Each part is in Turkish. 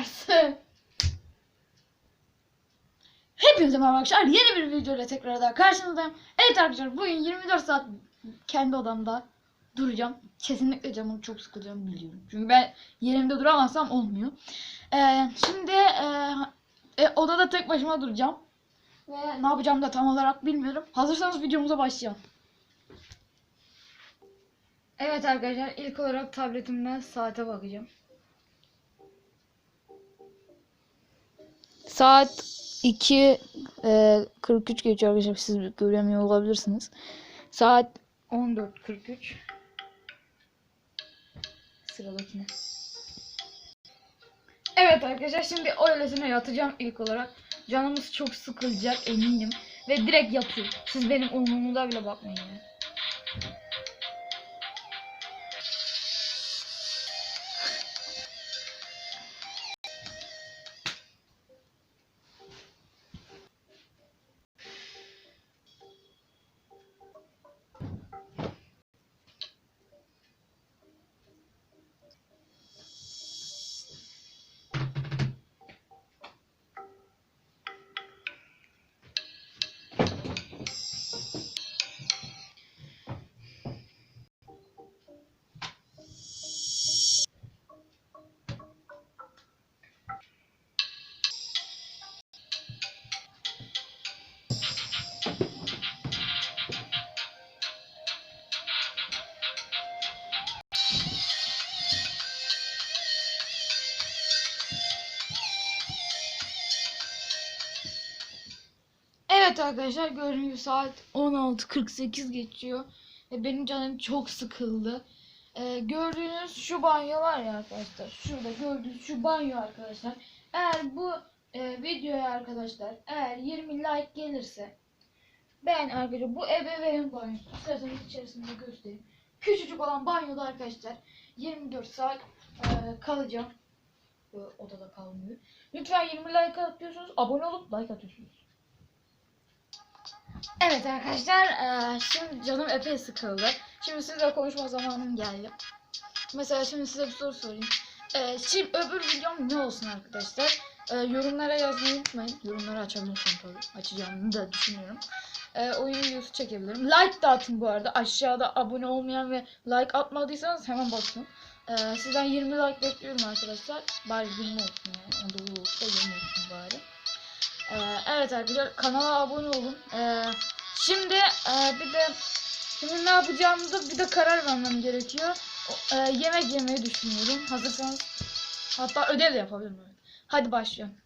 varsın. Hepinize merhaba arkadaşlar. Yeni bir videoyla tekrar daha karşınızdayım. Evet arkadaşlar bugün 24 saat kendi odamda duracağım. Kesinlikle canım çok sıkılacağım biliyorum. Çünkü ben yerimde duramazsam olmuyor. Ee, şimdi e, e, odada tek başıma duracağım. Ve ne yapacağımı da tam olarak bilmiyorum. Hazırsanız videomuza başlayalım. Evet arkadaşlar ilk olarak tabletimden saate bakacağım. Saat 2 e, 43 geçiyor arkadaşlar siz göremiyor olabilirsiniz. Saat 14.43 Sıradakine. Evet arkadaşlar şimdi öylesine yatacağım ilk olarak. Canımız çok sıkılacak eminim. Ve direkt yatıyorum. Siz benim umurumda bile bakmayın ya. Evet arkadaşlar gördüğünüz saat 16.48 geçiyor. Ve benim canım çok sıkıldı. Ee, gördüğünüz şu banyo var ya arkadaşlar. Şurada gördüğünüz şu banyo arkadaşlar. Eğer bu e, videoya arkadaşlar eğer 20 like gelirse ben arkadaşlar bu ebeveyn banyosu isterseniz içerisinde göstereyim. Küçücük olan banyoda arkadaşlar 24 saat e, kalacağım. Böyle odada kalmıyor. Lütfen 20 like atıyorsunuz. Abone olup like atıyorsunuz. Evet arkadaşlar eee, şimdi canım epey sıkıldı. Şimdi sizle konuşma zamanım geldi. Mesela şimdi size bir soru sorayım. Eee, şimdi öbür videom ne olsun arkadaşlar? Eee, yorumlara yazmayı unutmayın. Yorumları açabilirsem tabii. Açacağımı da düşünüyorum. Oyun videosu çekebilirim. Like da atın bu arada. Aşağıda abone olmayan ve like atmadıysanız hemen basın. Sizden 20 like bekliyorum arkadaşlar. Bari 20 olsun yani. Onda olsa 20 olsun bari. Ee, evet arkadaşlar kanala abone olun. Ee, şimdi e, bir de şimdi ne yapacağımda bir de karar vermem gerekiyor. O- e, yemek yemeyi düşünüyorum. Hazırsanız hatta ödev de yapabilirim. Hadi başlayalım.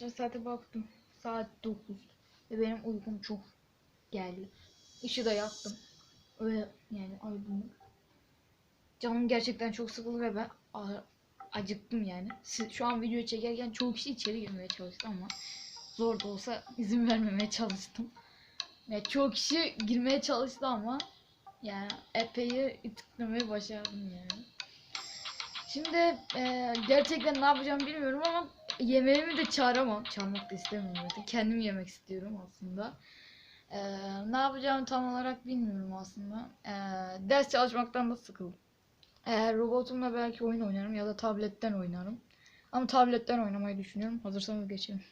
Arkadaşlar saate baktım. Saat 9. Ve benim uykum çok geldi. Işığı da yaktım. Öyle yani aydınlık. Canım gerçekten çok sıkıldı ve ben acıktım yani. Şu an video çekerken çoğu kişi içeri girmeye çalıştı ama zor da olsa izin vermemeye çalıştım. Yani çoğu kişi girmeye çalıştı ama yani epey itiklemeye başardım yani. Şimdi e, gerçekten ne yapacağımı bilmiyorum ama yemeğimi de çağıramam. Çağırmak da istemiyorum zaten. Kendim yemek istiyorum aslında. E, ne yapacağımı tam olarak bilmiyorum aslında. E, ders çalışmaktan da sıkıldım. E, robotumla belki oyun oynarım ya da tabletten oynarım. Ama tabletten oynamayı düşünüyorum. Hazırsanız geçelim.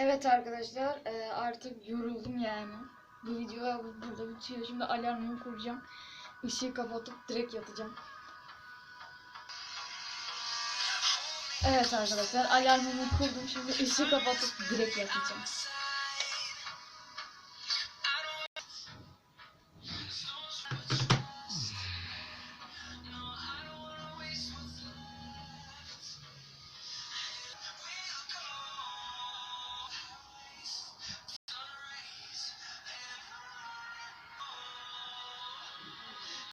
Evet arkadaşlar e, artık yoruldum yani. Bu video burada bitiyor. Şimdi alarmımı kuracağım. Işığı kapatıp direkt yatacağım. Evet arkadaşlar alarmımı kurdum. Şimdi ışığı kapatıp direkt yatacağım.